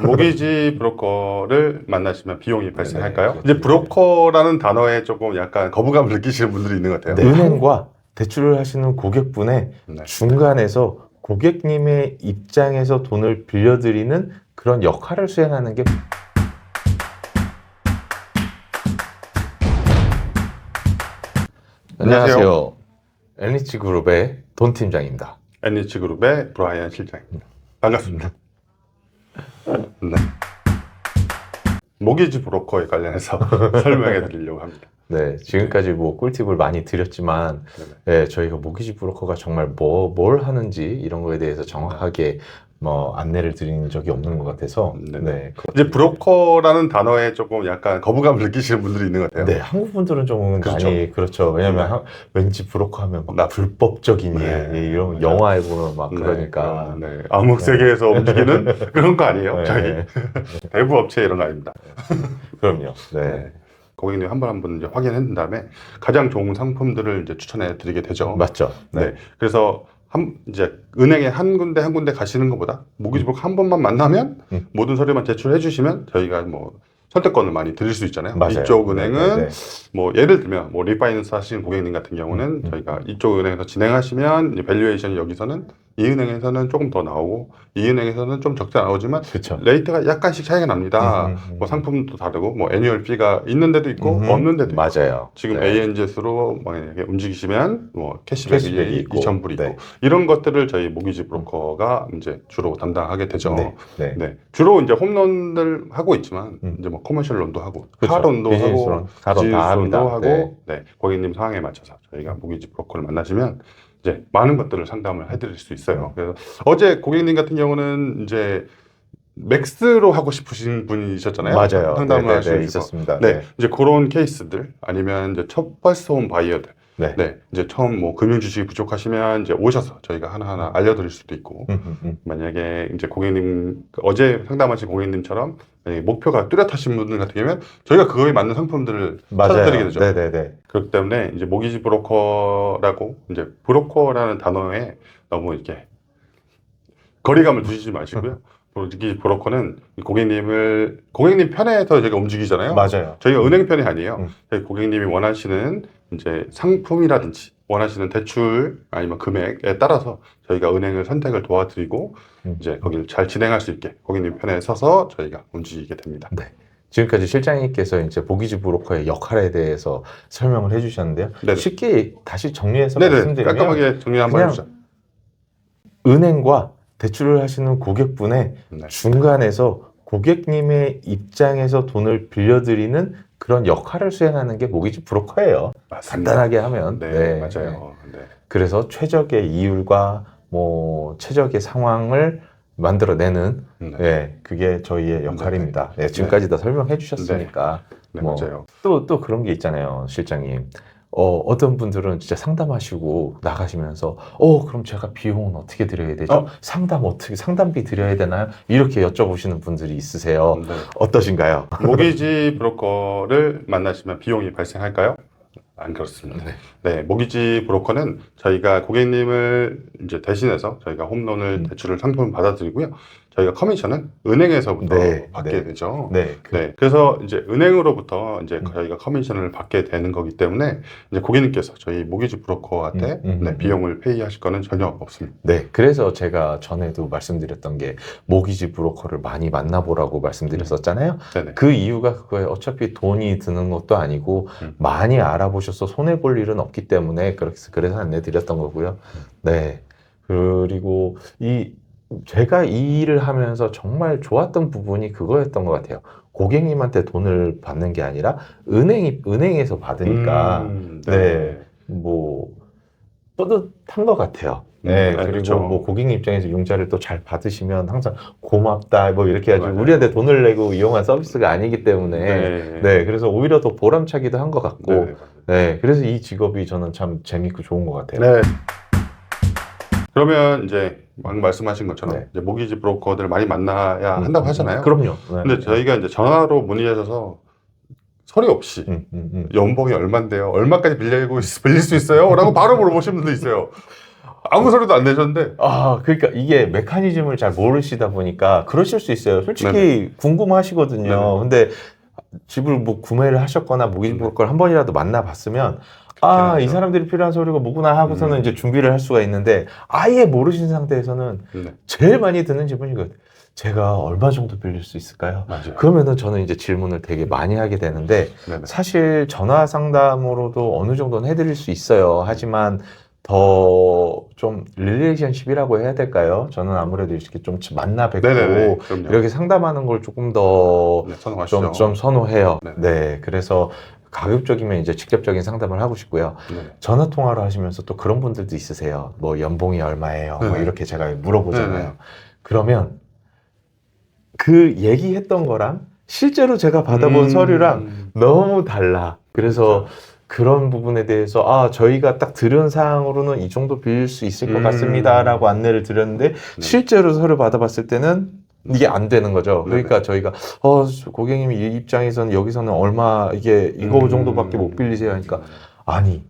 모기지 브로커를 만나시면 비용이 발생할까요? 네, 이제 브로커라는 단어에 조금 약간 거부감을 느끼시는 분들이 있는 것 같아요. 네. 은행과 대출을 하시는 고객분의 네. 중간에서 고객님의 입장에서 돈을 빌려드리는 그런 역할을 수행하는 게 안녕하세요. 안녕하세요. NH 그룹의 돈 팀장입니다. NH 그룹의 브라이언 실장입니다. 반갑습니다. 모기지 브로커에 관련해서 설명해 드리려고 합니다. 네, 지금까지 뭐 꿀팁을 많이 드렸지만, 네, 저희가 모기지 브로커가 정말 뭐, 뭘 하는지 이런 거에 대해서 정확하게 뭐 안내를 드린 적이 없는 것 같아서, 네. 네, 이제 브로커라는 단어에 조금 약간 거부감을 느끼시는 분들이 있는 것 같아요. 네, 한국 분들은 좀 그렇죠. 많이 그렇죠. 왜냐면 네. 하- 왠지 브로커 하면 막 불법적인 일 네. 예, 이런 영화에 보면 막 네, 그러니까. 네. 암흑 세계에서 움직이는 그런 거 아니에요? 네, 저희 대부 업체 이런 거 아닙니다. 그럼요. 네. 네. 고객님 한 번 한 번 이제 확인한 다음에 가장 좋은 상품들을 이제 추천해 드리게 되죠. 맞죠. 네. 그래서 한 이제 은행에 한 군데 한 군데 가시는 것보다 모기지복 한 번만 만나면 음. 모든 서류만 제출해 주시면 저희가 뭐 선택권을 많이 드릴 수 있잖아요. 맞아요. 이쪽 은행은 네, 네. 뭐 예를 들면 뭐 리파이낸스 하시는 고객님 같은 경우는 음, 음. 저희가 이쪽 은행에서 진행하시면 이제 밸류에이션이 여기서는 이 은행에서는 조금 더 나오고 이 은행에서는 좀 적자 나오지만 그렇죠. 레이트가 약간씩 차이가 납니다. 음, 음, 음. 뭐 상품도 다르고 뭐 애뉴얼 피가 있는 데도 있고 음, 없는 데도 있고 맞아요. 지금 네. ANZ로 만약에 움직이시면 뭐 캐시백이, 캐시백이 있고, 2,000불 있고 네. 이런 것들을 저희 모기지 브로커가 이제 주로 담당하게 되죠. 네. 네. 네. 주로 이제 홈런을 하고 있지만 음. 이제 뭐 커머셜 론도 하고. 카론도 하고 론, 카론 다 비즈니스 합니다. 론도 하고 네. 네. 고객님 상황에 맞춰서 저희가 모기지 브로커를 만나시면 이제 많은 것들을 상담을 해드릴 수 있어요. 그래서 어제 고객님 같은 경우는 이제 맥스로 하고 싶으신 분이셨잖아요. 맞아요. 상담을 네, 네, 네, 있었습니다. 네, 이제 그런 케이스들 아니면 이제 첫홈 바이어들, 네. 네, 이제 처음 뭐 금융 주식이 부족하시면 이제 오셔서 저희가 하나하나 알려드릴 수도 있고 음, 음, 음. 만약에 이제 고객님 그 어제 상담하신 고객님처럼 만약에 목표가 뚜렷하신 분들 같은 경우면 저희가 그거에 맞는 상품들을 찾아드리게 되죠. 네, 네, 네. 그렇기 때문에 이제 모기지 브로커라고 이제 브로커라는 단어에 너무 이렇게 거리감을 두시지 마시고요. 모기지 브로커는 고객님을 고객님 편에서 저희가 움직이잖아요. 맞아요. 저희가 은행 편이 아니에요. 음. 저희 고객님이 원하시는 이제 상품이라든지 원하시는 대출 아니면 금액에 따라서 저희가 은행을 선택을 도와드리고 음. 이제 거기를 잘 진행할 수 있게 고객님 편에 서서 저희가 움직이게 됩니다. 지금까지 실장님께서 이제 보기지 브로커의 역할에 대해서 설명을 해주셨는데요. 네네. 쉽게 다시 정리해서 네네. 말씀드리면 깔끔하게 정리 한번 해주죠. 은행과 대출을 하시는 고객분의 네. 중간에서 고객님의 입장에서 돈을 빌려드리는 그런 역할을 수행하는 게 모기지 브로커예요. 맞습니다. 간단하게 하면. 네, 맞아요. 네. 그래서 최적의 이율과 뭐 최적의 상황을 만들어내는 네. 예, 그게 저희의 역할입니다. 예, 지금까지 다 설명해 주셨으니까 네, 뭐, 맞아요. 또 또 그런 게 있잖아요, 실장님. 어, 어떤 분들은 진짜 상담하시고 나가시면서 어, 그럼 제가 비용은 어떻게 드려야 되죠? 어? 상담 어떻게 상담비 드려야 되나요? 이렇게 여쭤보시는 분들이 있으세요. 네. 어떠신가요? 모기지 브로커를 만나시면 비용이 발생할까요? 안 그렇습니다. 네. 네, 모기지 브로커는 저희가 고객님을 이제 대신해서 저희가 홈런을 음. 대출을 상품을 받아들이고요. 저희가 커미션은 은행에서부터 네, 받게 네. 되죠. 네. 그- 네, 그래서 이제 은행으로부터 이제 음. 저희가 커미션을 받게 되는 거기 때문에 이제 고객님께서 저희 모기지 브로커한테 음, 음, 네, 음. 비용을 페이하실 거는 전혀 없습니다. 네, 그래서 제가 전에도 말씀드렸던 게 모기지 브로커를 많이 만나보라고 말씀드렸었잖아요. 네네. 그 이유가 그거예요. 어차피 돈이 드는 것도 아니고 음. 많이 알아보셔서 손해 볼 일은 없기 때문에 그렇게 그래서 안내 드렸던 거고요. 네, 그리고 이 제가 이 일을 하면서 정말 좋았던 부분이 그거였던 것 같아요. 고객님한테 돈을 받는 게 아니라 은행이 은행에서 받으니까 음, 네. 뭐 뿌듯한 것 같아요. 네, 음, 네, 그리고 그렇죠. 뭐 고객님 입장에서 융자를 또 잘 받으시면 항상 고맙다 뭐 이렇게 해가지고 맞아요. 우리한테 돈을 내고 이용한 서비스가 아니기 때문에 네, 네. 그래서 오히려 더 보람차기도 한 것 같고 네. 네, 그래서 이 직업이 저는 참 재밌고 좋은 것 같아요. 네. 그러면 이제 방금 말씀하신 것처럼 네. 이제 모기지 브로커들 많이 만나야 음, 한다고 음, 하잖아요. 그럼요. 네. 근데 저희가 이제 전화로 문의하셔서 서류 없이 음, 음, 음. 연봉이 얼마인데요? 얼마까지 빌리고 있- 빌릴 수 있어요? 라고 바로 물어보시는 분도 있어요. 아무 소리도 안 내셨는데 아, 그러니까 이게 메커니즘을 잘 모르시다 보니까 그러실 수 있어요. 솔직히 궁금하시거든요. 네네. 근데 집을 뭐 구매를 하셨거나 모기지 브로커를 한 번이라도 만나봤으면 아, 이. 사람들이 필요한 서류가 뭐구나 하고서는 음. 이제 준비를 할 수가 있는데 아예 모르신 상태에서는 네, 제일 많이 드는 질문이 그 제가 얼마 정도 빌릴 수 있을까요? 맞아요. 그러면은 저는 이제 질문을 되게 많이 하게 되는데 네네. 사실 전화 상담으로도 어느 정도는 해드릴 수 있어요. 하지만 더 좀 릴레이션십이라고 해야 될까요? 저는 아무래도 이렇게 좀 만나 뵙고 네네네. 이렇게 상담하는 걸 조금 더 네. 좀, 좀 선호해요. 네. 네. 그래서 가급적이면 이제 직접적인 상담을 하고 싶고요. 네. 전화 통화를 하시면서 또 그런 분들도 있으세요. 뭐 연봉이 얼마예요? 뭐 네네. 이렇게 제가 물어보잖아요. 네네. 그러면 그 얘기했던 거랑 실제로 제가 받아본 음, 서류랑 너무 달라. 그래서 그런 부분에 대해서 아 저희가 딱 들은 사항으로는 이 정도 빌릴 수 있을 것 음. 같습니다라고 안내를 드렸는데 실제로 서류 받아봤을 때는 이게 안 되는 거죠. 네네. 그러니까 저희가 어 고객님이 이 입장에서는 여기서는 얼마 이게 이거 음. 정도밖에 못 빌리세요 하니까 아니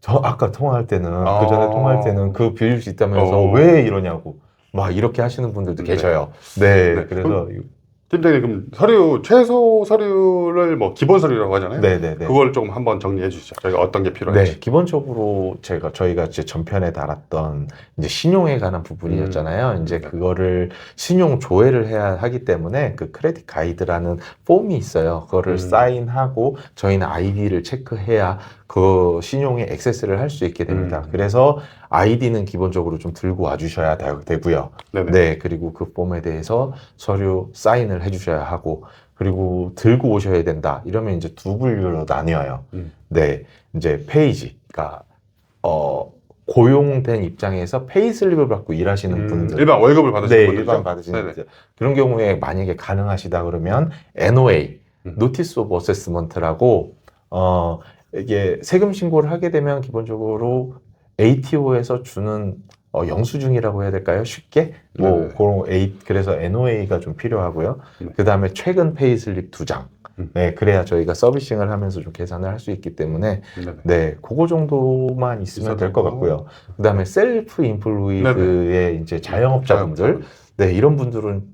저 아까 통화할 때는 아. 그 전에 통화할 때는 그 빌릴 수 있다면서 어. 왜 이러냐고 막 이렇게 하시는 분들도 네. 계셔요. 네, 네. 그래서 팀장님 그럼 서류 최소 서류를 뭐 기본 서류라고 하잖아요. 네네네. 그걸 좀 한번 정리해 주시죠. 저희가 어떤 게 필요한지. 네, 기본적으로 제가 저희가 이제 전편에 달았던 이제 신용에 관한 부분이었잖아요. 이제 네. 그거를 신용 조회를 해야 하기 때문에 그 크레딧 가이드라는 폼이 있어요. 그거를 음. 사인하고 저희는 아이디를 체크해야 그 신용에 액세스를 할 수 있게 됩니다. 음. 그래서 아이디는 기본적으로 좀 들고 와 주셔야 되고요. 네네. 네, 그리고 그 폼에 대해서 서류 사인을 해주셔야 하고, 그리고 들고 오셔야 된다. 이러면 이제 두 분류로 나뉘어요. 음. 네, 이제 페이지, 그러니까 어 고용된 입장에서 페이슬립을 받고 일하시는 음, 분들. 일반 월급을 받으시는 네. 일반 받으시는 네네. 분들. 그런 경우에 만약에 가능하시다 그러면 NOA, 음. 노티스 오브 어세스먼트라고 어 이게 세금 신고를 하게 되면 기본적으로 ATO에서 주는 어, 영수증이라고 해야 될까요? 쉽게 뭐 네네. 그런 A 그래서 NOA가 좀 필요하고요. 네. 그 다음에 최근 페이 슬립 두 장. 음. 네, 그래야 저희가 서비싱을 하면서 좀 계산을 할 수 있기 때문에 네네. 네, 그거 정도만 있으면 될 것 같고요. 그 다음에 셀프 인플루이드의 이제 자영업자분들, 네, 이런 분들은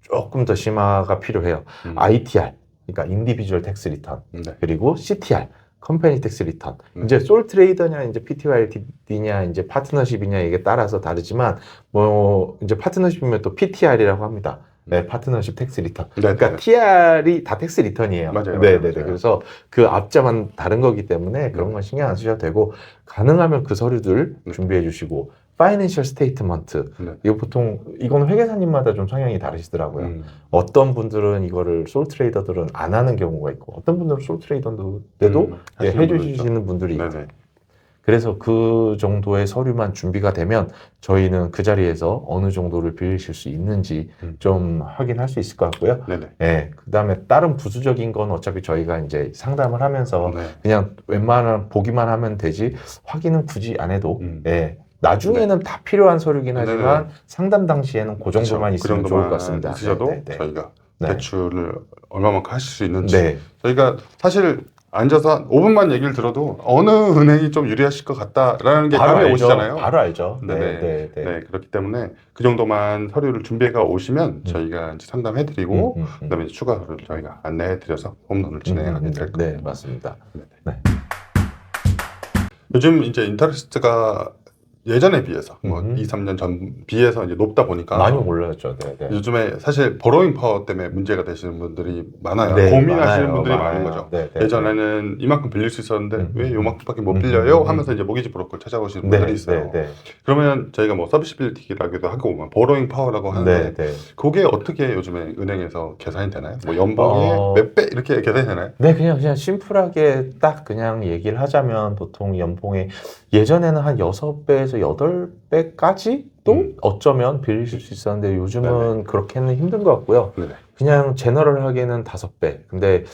조금 더 심화가 필요해요. 음. ITR, 그러니까 인디비주얼 텍스 리턴, 네. 그리고 CTR, 컴퍼니 텍스 리턴. 음. 이제 솔 트레이더냐, 이제 PTYD냐, 이제 파트너십이냐 이게 따라서 다르지만 뭐 이제 파트너십이면 또 PTR이라고 합니다. 네, 파트너십 텍스 리턴. 네. 그러니까 TR이 다 텍스 리턴이에요. 맞아요, 네, 네, 네. 그래서 그 앞자만 다른 거기 때문에 그런 건 신경 안 쓰셔도 되고 가능하면 그 서류들 네. 준비해 주시고 파이낸셜 스테이트먼트 네. 이거 보통 이건 회계사님마다 좀 성향이 다르시더라고요. 음. 어떤 분들은 이거를 솔 트레이더들은 안 하는 경우가 있고 어떤 분들은 솔 트레이더인데도 음, 예, 해주시는 분들이 있고 네네. 그래서 그 정도의 서류만 준비가 되면 저희는 그 자리에서 어느 정도를 빌리실 수 있는지 음. 좀 확인할 수 있을 것 같고요. 네네. 예, 그 다음에 다른 부수적인 건 어차피 저희가 이제 상담을 하면서 네. 그냥 웬만한 보기만 하면 되지 확인은 굳이 안 해도 음. 예. 나중에는 다 필요한 서류긴 네네. 하지만 상담 당시에는 그 정도만 그렇죠. 있으면 그 좋을 정도만 것 같습니다. 있으셔도 네, 네, 저희가 네. 대출을 얼마만큼 하실 수 있는지 네. 저희가 사실 앉아서 한 5분만 얘기를 들어도 어느 은행이 좀 유리하실 것 같다라는 게 감이 알죠. 오시잖아요. 바로 알죠. 네, 네 네. 네, 네. 네, 그렇기 때문에 그 정도만 서류를 준비해가 오시면 음. 저희가 이제 상담해드리고 음, 음, 음. 그다음에 이제 추가를 저희가 안내해드려서 홈런을 진행하게 음, 음, 될 음. 겁니다. 네, 맞습니다. 요즘 이제 인터레스트가 예전에 비해서 뭐 음. 2, 3년 전 비해서 이제 높다 보니까 많이 올랐죠. 네, 네. 요즘에 사실 버로잉 파워 때문에 문제가 되시는 분들이 많아요. 네, 고민하시는 많아요, 분들이 많아요. 많은 거죠. 네, 네, 예전에는 이만큼 빌릴 수 있었는데 음. 왜 요만큼밖에 못 음. 빌려요? 음. 하면서 이제 모기지 브로커를 찾아오시는 네, 분들이 있어요. 네, 그러면 저희가 뭐 서비스빌리티라기도 하고 뭐 버로잉 파워라고 네, 하는데 네, 네. 그게 어떻게 요즘에 은행에서 계산이 되나요? 뭐 연봉에 어. 몇배 이렇게 계산이 되나요? 네, 그냥 그냥 심플하게 딱 그냥 얘기를 하자면 보통 연봉에 예전에는 한 6배에서 8배까지 또 음. 어쩌면 빌리실 수 있었는데 요즘은 그렇게는 힘든 것 같고요. 네네. 그냥 제너럴하게는 5배. 근데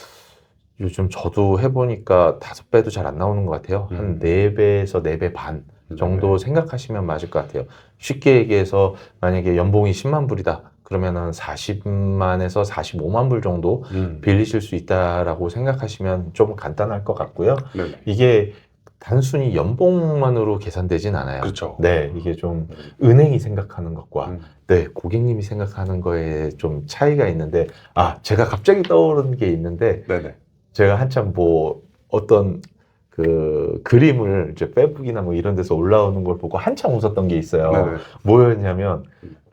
요즘 저도 해보니까 5배도 잘 안 나오는 것 같아요. 한 음. 4배에서 4배 반 정도 생각하시면 맞을 것 같아요. 쉽게 얘기해서 만약에 연봉이 10만 불이다. 그러면은 40만에서 45만 불 정도 음. 빌리실 수 있다라고 생각하시면 좀 간단할 것 같고요. 네네. 이게 단순히 연봉만으로 계산되진 않아요. 그렇죠. 네, 이게 좀 은행이 생각하는 것과 음. 네, 고객님이 생각하는 거에 좀 차이가 있는데 아, 제가 갑자기 떠오르는 게 있는데 네네. 제가 한참 뭐 어떤 그 그림을 이제 페북이나 뭐 이런 데서 올라오는 걸 보고 한참 웃었던 게 있어요. 네네. 뭐였냐면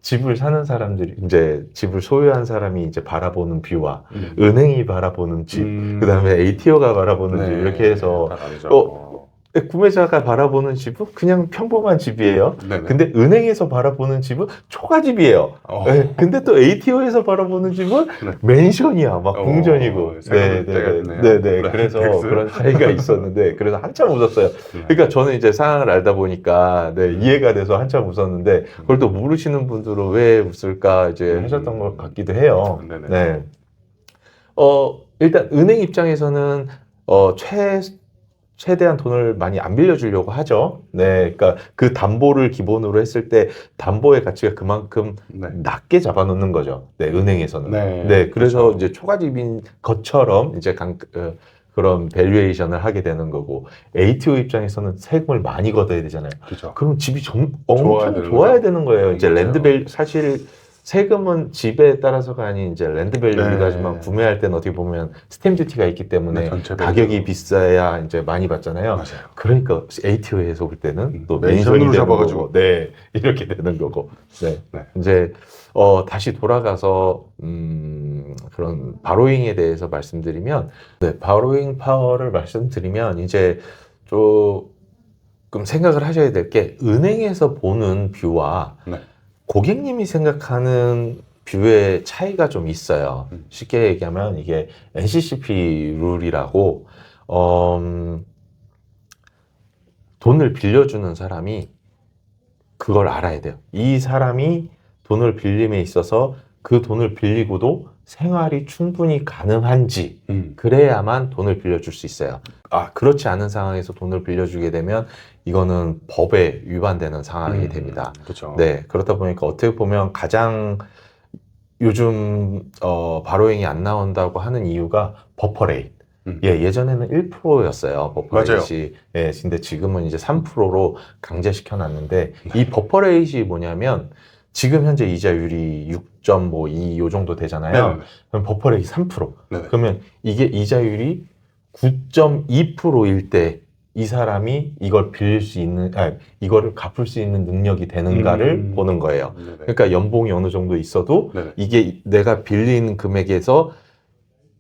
집을 사는 사람들이 이제 집을 소유한 사람이 이제 바라보는 뷰와 음. 은행이 바라보는 집, 음. 그다음에 ATO가 바라보는 집 네. 이렇게 해서. 어, 구매자가 바라보는 집은 그냥 평범한 집이에요. 네네. 근데 은행에서 바라보는 집은 초가집이에요. 어. 네, 근데 또 ATO에서 바라보는 집은 네. 맨션이야, 막 어, 공전이고. 네, 생각을 네, 때겠네요. 네, 네. 네, 그래서. 그런 차이가 있었는데, 그래서 한참 웃었어요. 네. 그러니까 저는 이제 상황을 알다 보니까 네, 이해가 돼서 한참 웃었는데, 그걸 또 모르시는 분들은 왜 웃을까 이제 음. 하셨던 것 같기도 해요. 네네. 네. 어, 일단 은행 입장에서는 어, 최 최대한 돈을 많이 안 빌려주려고 하죠. 네, 그러니까 그 담보를 기본으로 했을 때 담보의 가치가 그만큼 네. 낮게 잡아놓는 거죠. 네, 은행에서는. 네. 네, 그래서 그렇죠. 이제 초가집인 것처럼 이제 강, 어, 그런 밸류에이션을 하게 되는 거고 ATO 입장에서는 세금을 많이 걷어야 되잖아요. 그렇죠. 그럼 집이 정, 좋아야 엄청 좋아야 거죠. 되는 거예요. 이제 맞아요. 랜드 밸 사실 세금은 집에 따라서가 아닌 이제 랜드 밸류이기도 네. 구매할 때는 어떻게 보면 스탬 듀티가 있기 때문에 네, 가격이. 비싸야 이제 많이 받잖아요. 맞아요. 그러니까 ATO에서 볼 때는 음, 또 맨션으로 되는 잡아가지고. 네 이렇게 되는 거고, 네, 네. 이제 어, 다시 돌아가서 음, 그런 바로잉에 대해서 말씀드리면, 네, 바로잉 파워를 말씀드리면 이제 조금 생각을 하셔야 될 게 은행에서 보는 뷰와 네. 고객님이 생각하는 뷰의 차이가 좀 있어요. 음. 쉽게 얘기하면 이게 NCCP 룰이라고 음, 돈을 빌려주는 사람이 그걸 알아야 돼요. 이 사람이 돈을 빌림에 있어서 그 돈을 빌리고도 생활이 충분히 가능한지 음. 그래야만 돈을 빌려줄 수 있어요. 아 그렇지 않은 상황에서 돈을 빌려주게 되면 이거는 법에 위반되는 상황이 음. 됩니다. 그렇죠. 네, 그렇다 보니까 어떻게 보면 가장 요즘 어, 바로잉이 안 나온다고 하는 이유가 버퍼레이트. 음. 예, 예전에는 1%였어요. 버퍼레이트이. 맞아요. 예, 근데 지금은 이제 3%로 강제시켜 놨는데 이 버퍼레이트이 뭐냐면 지금 현재 이자율이 6.52 요 정도 되잖아요. 네. 그럼 버퍼레이트 3%. 네. 그러면 이게 이자율이 9.2%일 때 이 사람이 이걸 빌릴 수 있는, 아, 이거를 갚을 수 있는 능력이 되는가를 음. 보는 거예요. 네네. 그러니까 연봉이 어느 정도 있어도 네네. 이게 내가 빌린 금액에서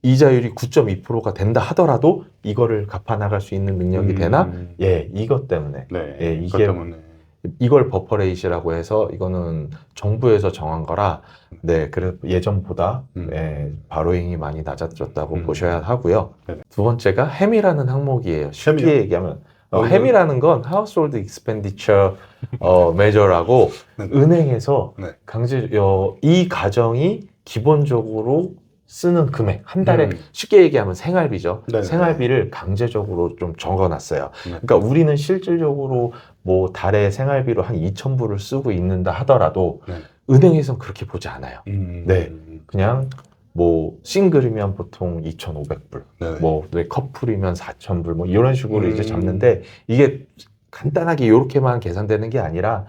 이자율이 9.2%가 된다 하더라도 이거를 갚아 나갈 수 있는 능력이 되나? 음. 예, 이것 때문에. 네. 예, 이게- 때문에. 이걸 버퍼레이시라고 해서 이거는 정부에서 정한 거라 네, 그래 예전보다 음. 예, 바로잉이 많이 낮아졌다고 음. 보셔야 하고요. 네네. 두 번째가 햄이라는 항목이에요. 쉽게 햄이요? 얘기하면 어, 어, 햄이라는 건 household expenditure 어, measure라고 네네. 은행에서 네. 강제 어, 이 가정이 기본적으로 쓰는 금액 한 달에 음. 쉽게 얘기하면 생활비죠. 네네. 생활비를 강제적으로 좀 적어놨어요. 네. 그러니까 우리는 실질적으로 뭐 달에 생활비로 한 2,000불을 쓰고 있는다 하더라도 네. 은행에선 그렇게 보지 않아요. 음. 네. 그냥 뭐 싱글이면 보통 2,500불, 네네. 뭐 네, 커플이면 4,000불 뭐 이런 식으로 음. 이제 잡는데 이게 간단하게 이렇게만 계산되는 게 아니라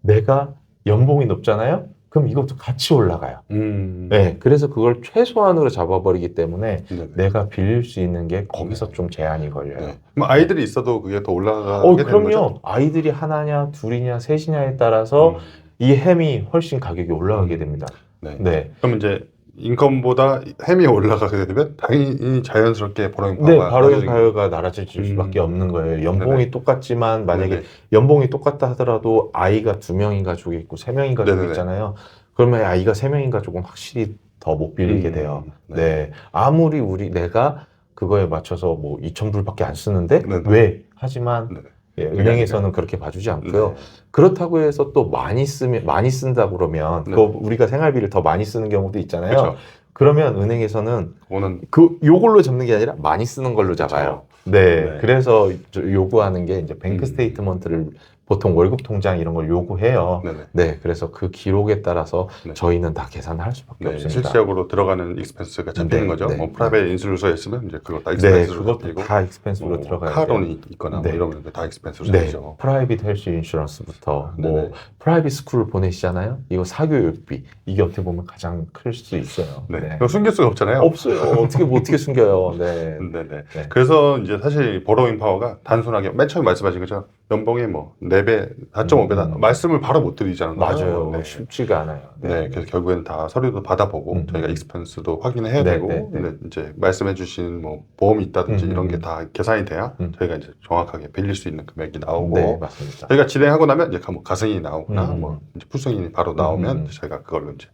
내가 연봉이 높잖아요. 그럼 이것도 같이 올라가요. 음. 네, 그래서 그걸 최소한으로 잡아버리기 때문에 네네. 내가 빌릴 수 있는 게 거기서 좀 제한이 걸려요. 네. 그럼 아이들이 있어도 그게 더 올라가게 어, 되는 거죠? 그럼요. 아이들이 하나냐, 둘이냐, 셋이냐에 따라서 음. 이 햄이 훨씬 가격이 올라가게 됩니다. 네. 네. 그럼 이제 인컴보다 햄이 올라가게 되면 당연히 자연스럽게 버로잉 네, 파워가 바로 낮아지게 가격가 낮아질 음. 수밖에 없는 거예요. 연봉이 네네. 똑같지만 만약에 네네. 연봉이 똑같다 하더라도 아이가 두 명인 가족이 있고 세 명인 가족이 네네네. 있잖아요. 그러면 아이가 세 명인 가족은 확실히 더 못 빌리게 음. 돼요. 네. 네. 아무리 우리 내가 그거에 맞춰서 뭐 2천 불밖에 안 쓰는데 네네. 왜? 하지만 네네. 예, 은행에서는 그렇게 봐주지 않고요. 네. 그렇다고 해서 또 많이 쓰면 많이 쓴다 그러면 네. 그 우리가 생활비를 더 많이 쓰는 경우도 있잖아요. 그렇죠. 그러면 은행에서는 그거는 그 요걸로 잡는 게 아니라 많이 쓰는 걸로 잡아요. 네, 네. 그래서 저 요구하는 게 이제 뱅크 음. 스테이트먼트를 보통 월급 통장 이런 걸 요구해요. 네네. 네, 그래서 그 기록에 따라서 네. 저희는 다 계산을 할 수밖에 네, 없습니다. 실질적으로 들어가는 익스펜스가 잡히는 네, 거죠. 네, 뭐 네. 프라이빗 인슐루서에 있으면 이제 그거 다 네, 익스펜스로 그것도 잡히고 다 익스펜스로 뭐 들어가요. 카론이 있거나 네. 뭐 이러면 다 익스펜스로 네, 잡히죠. 프라이빗 헬스 인슈런스부터 네네. 뭐 프라이빗 스쿨 보내시잖아요. 이거 사교육비 이게 어떻게 보면 가장 클 수 있어요. 네. 네. 숨길 수가 없잖아요. 없어요. 어떻게 뭐 어떻게 숨겨요? 네. 네네. 네. 그래서 이제 사실 버로잉 파워가 단순하게 맨 처음에 말씀하신 것처럼 연봉이 뭐 4배, 4.5배다 음. 말씀을 바로 못 드리잖아요. 맞아요. 네. 쉽지가 않아요. 네, 그래서 결국에는 다 서류도 받아보고 음. 저희가 익스펜스도 확인해야 네, 되고 네, 네. 이제 말씀해주신 뭐 보험이 있다든지 음, 이런 음. 게다 계산이 돼야 음. 저희가 이제 정확하게 빌릴 수 있는 금액이 나오고 네, 맞습니다. 저희가 진행하고 나면 이제 뭐 가승인이 나오거나 음. 뭐 이제 풀승인이 바로 나오면 음. 저희가 그걸로 이제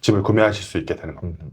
집을 구매하실 수 있게 되는 겁니다. 음.